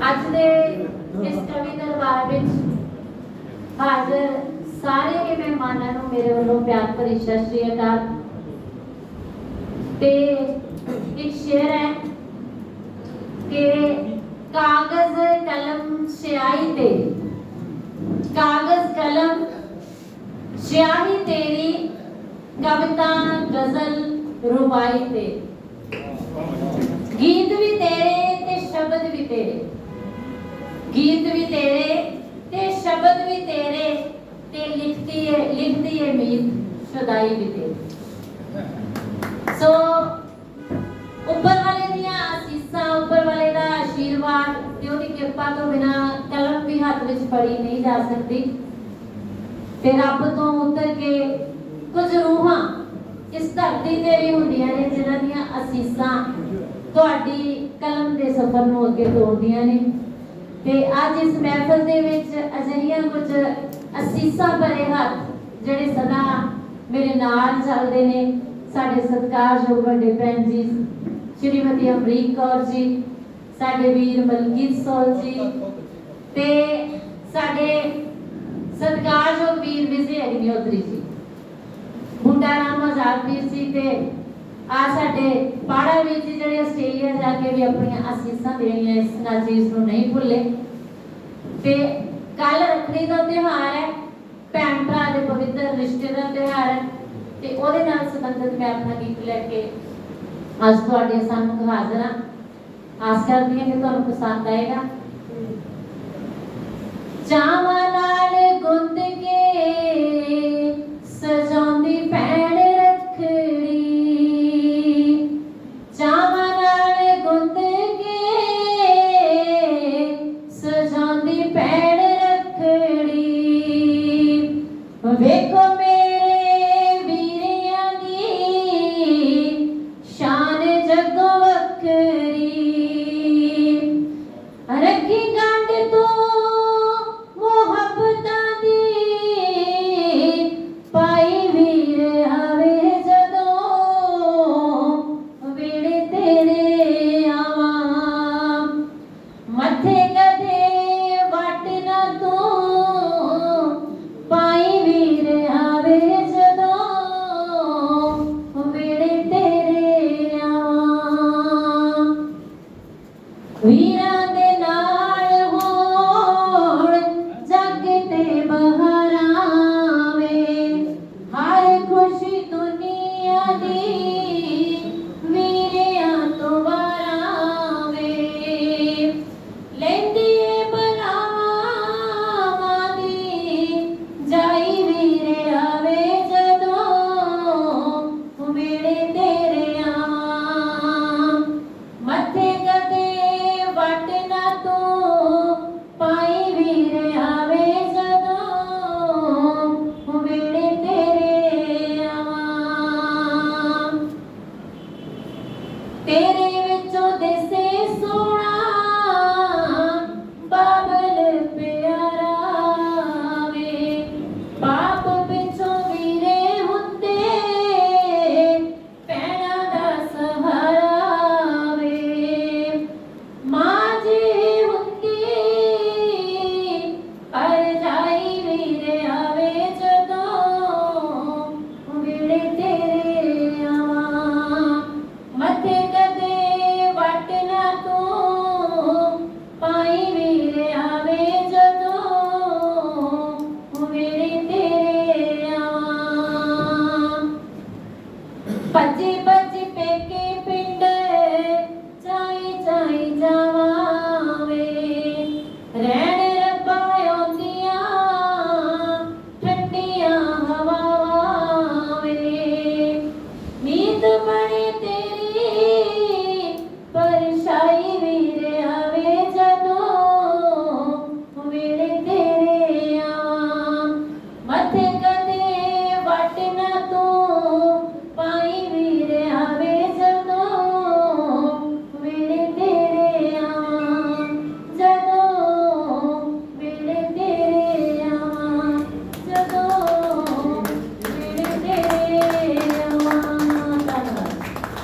ਅੱਜ ਦੇ ਇਸ ਕਵੀ ਦਰਬਾਰ ਵਿੱਚ ਹਾਜ਼ਰ ਸਾਰੇ ਹੀ ਮਹਿਮਾਨਾਂ ਨੂੰ ਮੇਰੇ ਵੱਲੋਂ ਪਿਆਰ ਭਰੀ ਸਤਿ ਸ਼੍ਰੀ ਅਕਾਲ। ਤੇ ਇੱਕ ਸ਼ੇਰ ਹੈ ਕਿ ਕਾਗਜ਼ ਕਲਮ ਸਿਆਹੀ ਤੇ, ਕਾਗਜ਼ ਕਲਮ ਸਿਆਹੀ ਤੇਰੀ ਕਵਿਤਾ ਗਜ਼ਲ ਰੁਬਾਈ ਤੇ। ਗੀਤ ਵੀ ਤੇਰੇ ਤੇ ਸ਼ਬਦ ਵੀ ਤੇਰੇ। ਗੀਤ ਵੀ ਤੇਰੇ ਤੇ ਸ਼ਬਦ ਵੀ ਤੇਰੇ ਤੇ ਲਿਖਤੀ ਹੈ ਲਿਖਦੀ ਹੈ ਮੀਤ, ਸ਼ੁਦਾਈ ਵੀ ਤੇਰੀ। ਸੋ ਉੱਪਰ ਵਾਲੇ ਦੀਆਂ ਅਸੀਸਾਂ ਉੱਪਰ ਵਾਲੇ ਦਾ ਆਸ਼ੀਰਵਾਦ, ਤੇ ਉਹਦੀ ਕਿਰਪਾ ਤੋਂ ਬਿਨਾ ਕਲਮ ਵੀ ਹੱਥ ਵਿੱਚ ਫੜੀ ਨਹੀਂ ਜਾ ਸਕਦੀ। ਤੇ ਰੱਬ ਤੋਂ ਉਤਰ ਕੇ ਕੁਝ ਰੂਹਾਂ ਇਸ ਧਰਤੀ ਤੇ ਵੀ ਹੁੰਦੀਆਂ ਨੇ, ਜਿਨ੍ਹਾਂ ਦੀਆਂ ਅਸੀਸਾਂ ਤੁਹਾਡੀ ਕਲਮ ਦੇ ਸਫ਼ਰ ਨੂੰ ਅੱਗੇ ਤੋਰਦੀਆਂ ਨੇ। ਤੇ ਅੱਜ ਇਸ ਮਹਿਫਲ ਦੇ ਵਿੱਚ ਅਜਿਹੀਆਂ ਕੁਝ ਅਸੀਸਾਂ ਭਰੇ ਹੱਥ ਜਿਹੜੇ ਸਦਾ ਮੇਰੇ ਨਾਲ ਚੱਲਦੇ ਨੇ, ਸਾਡੇ ਸਤਿਕਾਰਯੋਗ ਵੱਡੇ ਭੈਣ ਜੀ, ਸ਼੍ਰੀਮਤੀ ਅਮਰੀਕ ਕੌਰ ਜੀ, ਸਾਡੇ ਵੀਰ ਮਲਕੀਤ ਸੋਲ ਜੀ ਤੇ ਸਾਡੇ ਸਤਿਕਾਰਯੋਗ ਵੀਰ ਵਿਜੇ ਅਗਨਿਹੋਤਰੀ ਜੀ। ਮੁੰਡਾ ਰਾਮ ਆਜ਼ਾਦ ਵੀਰ ਜੀ ਤੇ ਆ ਸਾਡੇ ਪਾੜਾ ਜੀ ਜਿਹੜੇ ਆਸਟ੍ਰੇਲੀਆ ਜਾ ਕੇ ਵੀ ਆਪਣੀਆਂ ਅਸੀਸਾਂ ਦੇਣੀਆਂ ਇਸ ਨਾਚੀਜ਼ ਨੂੰ ਨਹੀਂ ਭੁੱਲੇ। ਤੇ ਕੱਲ ਰੱਖੜੀ ਦਾ ਤਿਉਹਾਰ ਹੈ ਭੈਣ ਭਰਾ ਦੇ ਪਵਿੱਤਰ ਰਿਸ਼ਤੇ ਦਾ ਤਿਉਹਾਰ ਹੈ ਤੇ ਉਹਦੇ ਨਾਲ ਸੰਬੰਧਿਤ ਮੈਂ ਆਪਣਾ ਗੀਤ ਲੈ ਕੇ ਅੱਜ ਤੁਹਾਡੇ ਸਾਹਮਣੇ ਹਾਜ਼ਰ ਹਾਂ। ਆਸ ਕਰਦੀ ਹਾਂ ਕਿ ਤੁਹਾਨੂੰ ਪਸੰਦ ਆਏਗਾ। ਚਾਵਾਂ ਨਾਲ ਗੁੰਦੇ